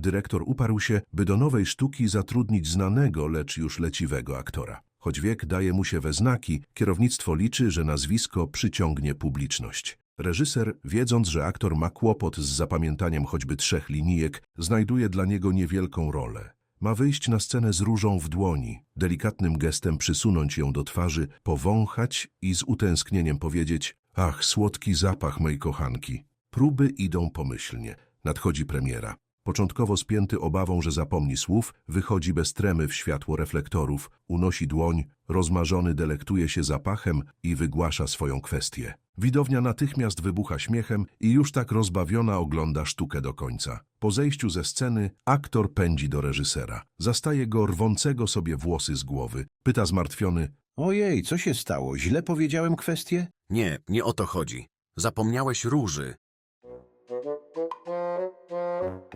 dyrektor uparł się, by do nowej sztuki zatrudnić znanego, lecz już leciwego aktora. Choć wiek daje mu się we znaki, kierownictwo liczy, że nazwisko przyciągnie publiczność. Reżyser, wiedząc, że aktor ma kłopot z zapamiętaniem choćby trzech linijek, znajduje dla niego niewielką rolę. Ma wyjść na scenę z różą w dłoni, delikatnym gestem przysunąć ją do twarzy, powąchać i z utęsknieniem powiedzieć Ach, słodki zapach mej kochanki. Próby idą pomyślnie. Nadchodzi premiera. Początkowo spięty obawą, że zapomni słów, wychodzi bez tremy w światło reflektorów, unosi dłoń, rozmarzony delektuje się zapachem i wygłasza swoją kwestię. Widownia natychmiast wybucha śmiechem i już tak rozbawiona ogląda sztukę do końca. Po zejściu ze sceny aktor pędzi do reżysera. Zastaje go rwącego sobie włosy z głowy. Pyta zmartwiony, Ojej, co się stało? Źle powiedziałem kwestię? Nie, nie o to chodzi. Zapomniałeś róży.